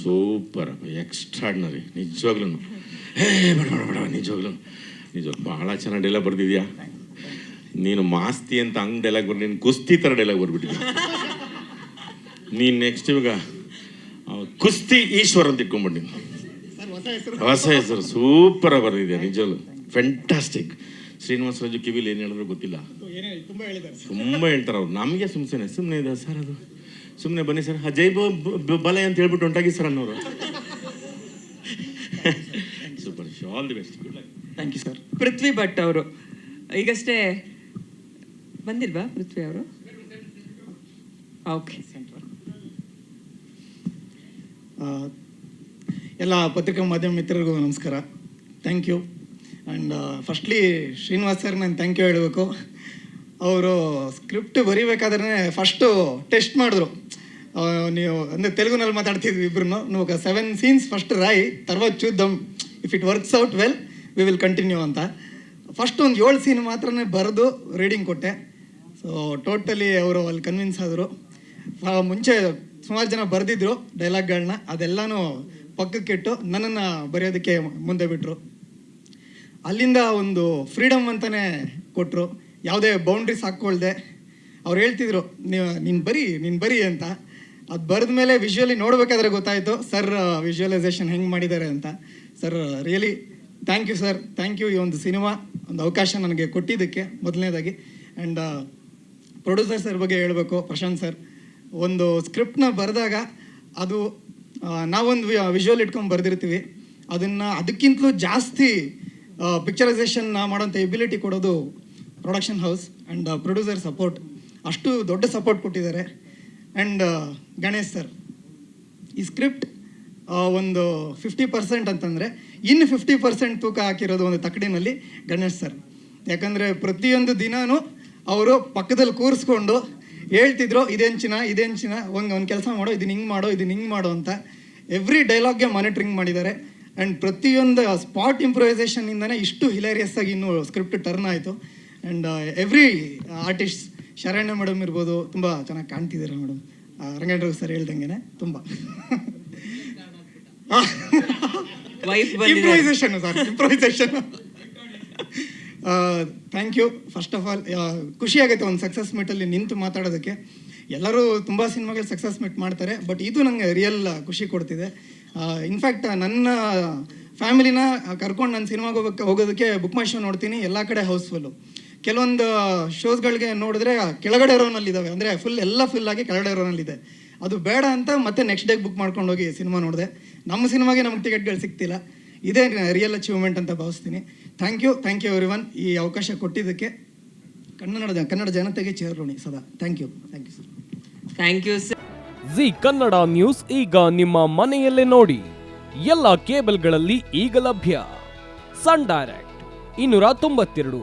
Super extraordinary ನಿಜವಾಗ್ಲೂ. ಹೇ ಬೇಡ ಬೇಡ ಬೇಡ ನಿಜವಾಗ್ಲೂ. ನಿಜವಾಗ ಭಾಳ ಚೆನ್ನಾಗಿ ಡೈಲಾಗ್ ಬರ್ದಿದ್ಯಾ? ನೀನು ಮಾಸ್ತಿ ಅಂತ ಹಂಗೆ ಡೈಲಾಗ್ ಬರ್ ನೀನು ಕುಸ್ತಿ ಥರ ಡೈಲಾಗ್ ಬರ್ಬಿಟ್ಟಿದ್ಯಾ? ನೀನು ನೆಕ್ಸ್ಟ್ ಇವಾಗ ಕುಸ್ತಿ ಈಶ್ವರ್ ಅಂತ ಇಟ್ಕೊಂಡ್ಬಿಟ್ಟು ಹೊಸ ಹೆಸರು ಸೂಪರ್ ಬರ್ದಿದ್ಯಾ ನಿಜವಾಗ್ಲು. ಫೆಂಟಾಸ್ಟಿಕ್ ಶ್ರೀನಿವಾಸ ರಾಜು ಕಿವಿಲಿ ಏನು ಹೇಳಿದ್ರು ಗೊತ್ತಿಲ್ಲ. ತುಂಬ ಹೇಳ್ತಾರೆ ಅವ್ರು. ನಮಗೆ ಸುಮ್ಮನೆ ಸುಮ್ಮನೆ ಇದೆ ಸರ್ ಅದು. ಸುಮ್ಮನೆ ಬನ್ನಿ ಸರ್. ಜೈ ಬಲ ಬ- ಬಲೆ ಅಂತ ಹೇಳ್ಬಿಟ್ಟು ಹೊಂಟಾಗಿ ಸರ್ ಅನ್ನೋರು. Super all the best good luck thank you sir Prithvi Bhat ಅವರು. ಈಗಷ್ಟೇ ಬಂದಿಲ್ವಾ ಪೃಥ್ವಿ ಅವರು? ಓಕೆ ಎಲ್ಲ ಪತ್ರಿಕಾ ಮಾಧ್ಯಮ ಮಿತ್ರರಿಗೂ ನಮಸ್ಕಾರ. Thank you and firstly Srinivas sir ನಾನು ಥ್ಯಾಂಕ್ ಯು ಹೇಳಬೇಕು. ಅವರು ಸ್ಕ್ರಿಪ್ಟ್ ಬರಿಬೇಕಾದ್ರೆ ಫಸ್ಟು ಟೆಸ್ಟ್ ಮಾಡಿದ್ರು. ನೀವು, ಅಂದರೆ ತೆಲುಗುನಲ್ಲಿ ಮಾತಾಡ್ತಿದ್ವಿ ಇಬ್ರು ನಾವು ಸೆವೆನ್ ಸೀನ್ಸ್ ಫಸ್ಟ್ ರಾಯ್, ತರ್ವತ್ ಚೂದಮ್ if it works out well we will continue ಅಂತ. ಫಸ್ಟ್ ಒಂದು ಏಳು ಸೀನ್ ಮಾತ್ರ ಬರೆದು ರೀಡಿಂಗ್ ಕೊಟ್ಟೆ. ಸೊ ಟೋಟಲಿ ಅವರು ಅಲ್ಲಿ ಕನ್ವಿನ್ಸ್ ಆದರು. ಮುಂಚೆ ಸುಮಾರು ಜನ ಬರೆದಿದ್ರು ಡೈಲಾಗ್ಗಳನ್ನ ಅದೆಲ್ಲನೂ ಪಕ್ಕಕ್ಕಿಟ್ಟು ನನ್ನನ್ನು ಬರೆಯೋದಕ್ಕೆ ಮುಂದೆ ಬಿಟ್ಟರು ಅಲ್ಲಿಂದ ಒಂದು ಫ್ರೀಡಮ್ ಅಂತಲೇ ಕೊಟ್ಟರು ಯಾವುದೇ ಬೌಂಡ್ರೀಸ್ ಹಾಕ್ಕೊಳ್ದೆ. ಅವ್ರು ಹೇಳ್ತಿದ್ರು, ನೀವು, ನೀನು ಬರೀ ನೀನು ಬರೀ ಅಂತ. ಅದು ಬರೆದ ಮೇಲೆ ವಿಜುವಲಿ ನೋಡಬೇಕಾದ್ರೆ ಗೊತ್ತಾಯಿತು, ಸರ್ ವಿಜುವಲೈಸೇಷನ್ ಹೆಂಗೆ ಮಾಡಿದ್ದಾರೆ ಅಂತ. Sir really thank you sir thank you ಈ ಒಂದು ಸಿನಿಮಾ, ಒಂದು ಅವಕಾಶ ನನಗೆ ಕೊಟ್ಟಿದ್ದಕ್ಕೆ ಮೊದಲನೇದಾಗಿ. ಆ್ಯಂಡ್ ಪ್ರೊಡ್ಯೂಸರ್ ಸರ್ ಬಗ್ಗೆ ಹೇಳಬೇಕು, ಪ್ರಶಾಂತ್ ಸರ್ ಒಂದು ಸ್ಕ್ರಿಪ್ಟ್ನ ಬರೆದಾಗ ಅದು ನಾವೊಂದು ವಿಜುವಲ್ ಇಟ್ಕೊಂಡು ಬರೆದಿರ್ತೀವಿ. ಅದನ್ನು ಅದಕ್ಕಿಂತಲೂ ಜಾಸ್ತಿ ಪಿಕ್ಚರೈಸೇಷನ್ ಮಾಡೋಂಥ ಎಬಿಲಿಟಿ ಕೊಡೋದು production house and producer support ಅಷ್ಟು ದೊಡ್ಡ ಸಪೋರ್ಟ್ ಕೊಟ್ಟಿದ್ದಾರೆ. ಆ್ಯಂಡ್ ಗಣೇಶ್ ಸರ್ ಈ ಸ್ಕ್ರಿಪ್ಟ್ ಒಂದು ಫಿಫ್ಟಿ ಪರ್ಸೆಂಟ್ ಅಂತಂದರೆ ಇನ್ನು ಫಿಫ್ಟಿ ಪರ್ಸೆಂಟ್ ತೂಕ ಹಾಕಿರೋದು ಒಂದು ತಕಡಿನಲ್ಲಿ ಗಣೇಶ್ ಸರ್ ಯಾಕಂದರೆ ಪ್ರತಿಯೊಂದು ದಿನಾನೂ ಅವರು ಪಕ್ಕದಲ್ಲಿ ಕೂರಿಸ್ಕೊಂಡು ಹೇಳ್ತಿದ್ರು, ಇದೇನು ಚಿನ್ನ ಇದೇನು ಚಿನ್ನ ಒಂದು ಒಂದು ಕೆಲಸ ಮಾಡೋ ಇದನ್ನ ಹಿಂಗೆ ಮಾಡೋ ಇದನ್ನ ಹಿಂಗೆ ಮಾಡೋ ಅಂತ ಎವ್ರಿ ಡೈಲಾಗ್ಗೆ ಮಾನಿಟ್ರಿಂಗ್ ಮಾಡಿದ್ದಾರೆ. ಆ್ಯಂಡ್ ಪ್ರತಿಯೊಂದು ಸ್ಪಾಟ್ ಇಂಪ್ರೊವೈಸೇಷನ್ನಿಂದನೇ ಇಷ್ಟು ಹಿಲೇರಿಯಸ್ ಆಗಿ ಇನ್ನೂ ಸ್ಕ್ರಿಪ್ಟ್ ಟರ್ನ್ ಆಯಿತು. And every artist Saranya madam ಇರ್ಬೋದು ತುಂಬ ಚೆನ್ನಾಗಿ ಕಾಣ್ತಿದ್ದೀರಾ ಮೇಡಮ್. ರಂಗೇಂದ್ರ ಸರ್ ಹೇಳ್ದಂಗೆನೆ ತುಂಬ. Improvisation sir improvisation thank you first of all ಖುಷಿ ಆಗುತ್ತೆ ಒಂದು ಸಕ್ಸಸ್ ಮೀಟಲ್ಲಿ ನಿಂತು ಮಾತಾಡೋದಕ್ಕೆ. ಎಲ್ಲರೂ ತುಂಬ ಸಿನಿಮಾಗಳು ಸಕ್ಸಸ್ ಮೀಟ್ ಮಾಡ್ತಾರೆ ಬಟ್ ಇದು ನನಗೆ ರಿಯಲ್ ಖುಷಿ ಕೊಡ್ತಿದೆ. ಇನ್ಫ್ಯಾಕ್ಟ್ ನನ್ನ ಫ್ಯಾಮಿಲಿನ ಕರ್ಕೊಂಡು ನನ್ನ ಸಿನಿಮಾಗೆ ಹೋಗೋಕ್ಕೆ ಹೋಗೋದಕ್ಕೆ ಬುಕ್ ಮೈ ಶೋ ನೋಡ್ತೀನಿ ಎಲ್ಲ ಕಡೆ ಹೌಸ್ಫುಲ್ಲು ಕೆಲವೊಂದು ಶೋಸ್ಗಳಿಗೆ ನೋಡಿದ್ರೆ ಕೆಳಗಡೆ ರೋನಲ್ಲಿದ್ದಾವೆ ಅಂದರೆ ಫುಲ್ ಎಲ್ಲ ಫುಲ್ ಆಗಿ ಕೆಳಗಡೆ ರೋನಲ್ಲಿದೆ ಅದು ಬೇಡ ಅಂತ ಮತ್ತೆ ನೆಕ್ಸ್ಟ್ ಡೇಗೆ ಬುಕ್ ಮಾಡ್ಕೊಂಡು ಹೋಗಿ ಸಿನಿಮಾ ನೋಡಿದೆ. ನಮ್ಮ ಸಿನಿಮಾಗೆ ನಮ್ಗೆ ಟಿಕೆಟ್ಗಳು ಸಿಗ್ತಿಲ್ಲ. ಇದೇ ರಿಯಲ್ ಅಚೀವ್ಮೆಂಟ್ ಅಂತ ಭಾವಿಸ್ತೀನಿ. Thank you thank you everyone ಈ ಅವಕಾಶ ಕೊಟ್ಟಿದ್ದಕ್ಕೆ. ಕನ್ನಡ ಕನ್ನಡ ಜನತೆಗೆ ಚೇರೋಣಿ ಸದಾ. Thank you thank you sir thank you sir Zee Kannada news ಈಗ ನಿಮ್ಮ ಮನೆಯಲ್ಲೇ ನೋಡಿ. ಎಲ್ಲ ಕೇಬಲ್ಗಳಲ್ಲಿ ಈಗ ಲಭ್ಯ. ಸನ್ ಡೈರೆಕ್ಟ್ ಇನ್ನೂರ ತೊಂಬತ್ತೆರಡು.